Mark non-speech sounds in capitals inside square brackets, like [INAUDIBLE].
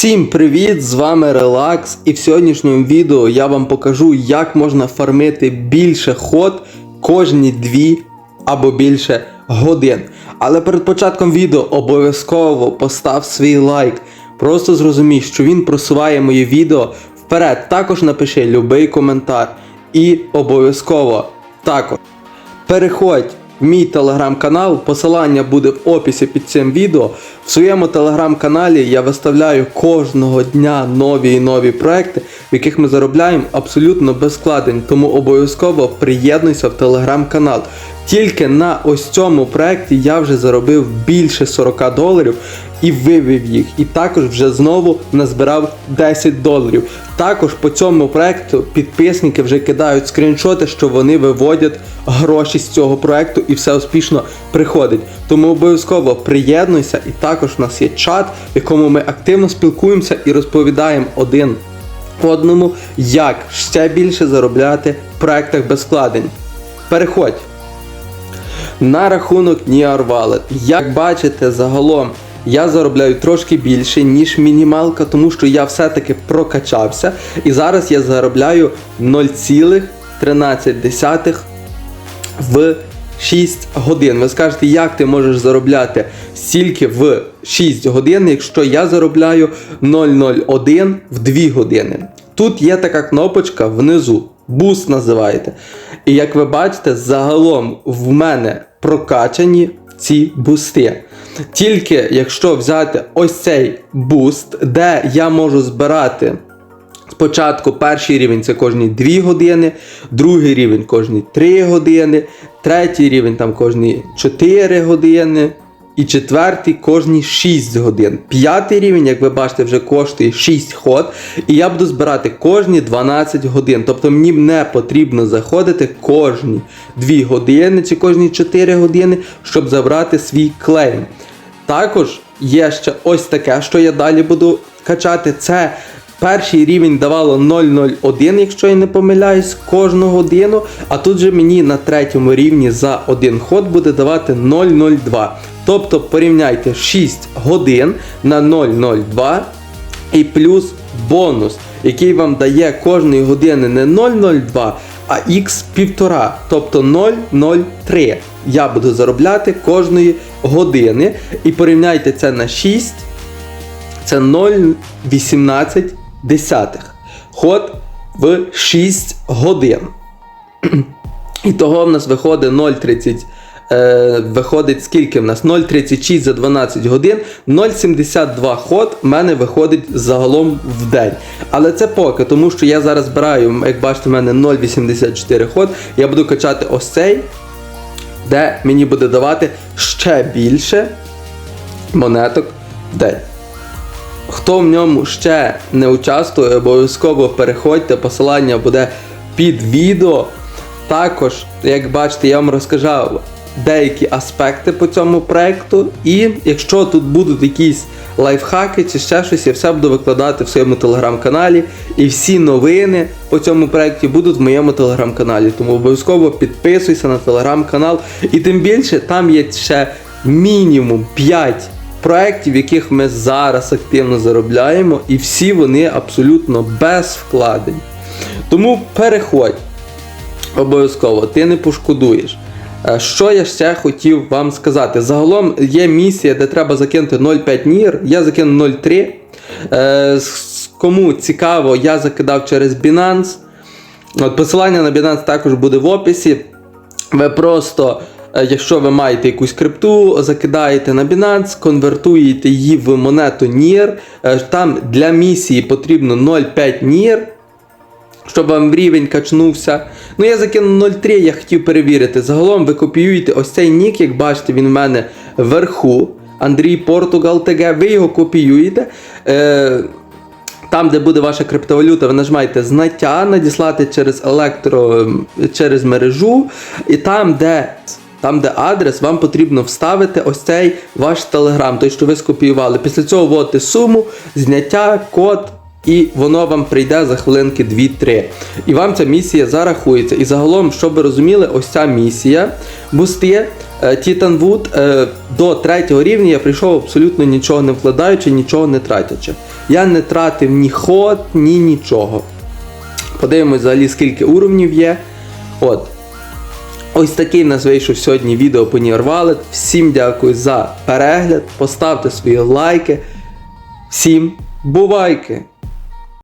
Всім привіт! З вами Релакс, і в сьогоднішньому відео я вам покажу, як можна фармити більше ход кожні дві або більше годин. Але перед початком відео обов'язково постав свій лайк. Просто зрозумій, що він просуває моє відео вперед. Також напиши любий коментар. І обов'язково також Переходь мій телеграм-канал, посилання буде в описі під цим відео. В своєму телеграм-каналі я виставляю кожного дня нові і нові проекти, в яких ми заробляємо абсолютно без складень. Тому обов'язково приєднуйся в телеграм-канал. Тільки на ось цьому проекті я вже заробив більше 40 доларів і вивів їх. І також вже знову назбирав 10 доларів. Також по цьому проекту підписники вже кидають скріншоти, що вони виводять гроші з цього проекту і все успішно приходить. Тому обов'язково приєднуйся, і також у нас є чат, в якому ми активно спілкуємося і розповідаємо один одному, як ще більше заробляти в проектах без вкладень. Переходь. На рахунок Wallet. Як бачите, загалом я заробляю трошки більше, ніж мінімалка, тому що я все-таки прокачався. І зараз я заробляю 0,13 в 6 годин. Ви скажете, як ти можеш заробляти стільки в 6 годин, якщо я заробляю 0,01 в 2 години. Тут є така кнопочка внизу. Буст називаєте. І як ви бачите, загалом в мене прокачані ці бусти. Тільки якщо взяти ось цей буст, де я можу збирати спочатку перший рівень це кожні 2 години, другий рівень кожні 3 години, третій рівень там кожні 4 години. І четвертий кожні 6 годин. П'ятий рівень, як ви бачите, вже коштує 6 ход. І я буду збирати кожні 12 годин. Тобто мені не потрібно заходити кожні 2 години чи кожні 4 години, щоб забрати свій клейм. Також є ще ось таке, що я далі буду качати. Це перший рівень давало 0,01, якщо я не помиляюсь, кожну годину. А тут же мені на третьому рівні за один ход буде давати 0,02. Тобто порівняйте 6 годин на 0,02 і плюс бонус, який вам дає кожної години не 0,02, а х 1,5, тобто 0,03. Я буду заробляти кожної години. І порівняйте це на 6. Це 0,18 десятих. Ход в 6 годин. [CLEARS THROAT] І того в нас виходить 0,30. Е, виходить скільки в нас? 0,36 за 12 годин, 0,72 ход в мене виходить загалом в день. Але це поки, тому що я зараз збираю, як бачите, в мене 0,84 ход. Я буду качати ось цей, де мені буде давати ще більше монеток в день. Хто в ньому ще не участвує, обов'язково переходьте, посилання буде під відео. Також, як бачите, я вам розказав деякі аспекти по цьому проекту. І якщо тут будуть якісь лайфхаки чи ще щось, я все буду викладати в своєму телеграм-каналі. І всі новини по цьому проекті будуть в моєму телеграм-каналі. Тому обов'язково підписуйся на телеграм-канал. І тим більше там є ще мінімум 5 проєктів, яких ми зараз активно заробляємо, і всі вони абсолютно без вкладень. Тому переходь. Обов'язково, ти не пошкодуєш. Е, Що я ще хотів вам сказати? Загалом є місія, де треба закинути 0,5 нір, я закинув 0,3. Е, Кому цікаво, я закидав через Binance. От Посилання на Binance також буде в описі. Ви просто, якщо ви маєте якусь крипту, закидаєте на Binance, конвертуєте її в монету NIR. Е, Там для місії потрібно 0,5 NIR щоб вам рівень качнувся. Ну, я закинув 0,3, я хотів перевірити. Загалом ви копіюєте ось цей нік, як бачите, він в мене вверху. Андрій Португал ТГ, ви його копіюєте. Е, там, де буде ваша криптовалюта, ви нажимаєте знаття, надіслати через електро, через мережу. І там, де там, де адрес, вам потрібно вставити ось цей ваш телеграм, той, що ви скопіювали. Після цього вводите суму, зняття, код. І воно вам прийде за хвилинки 2-3. І вам ця місія зарахується. І загалом, щоб ви розуміли, ось ця місія бусти е, Титанвуд е, до третього рівня я прийшов абсолютно нічого не вкладаючи, нічого не тратячи. Я не тратив ні ход, ні нічого. Подивимось взагалі, скільки уровнів є. От. Ось такий нас вийшов сьогодні відео по Nier Всім дякую за перегляд. Поставте свої лайки. Всім бувайки!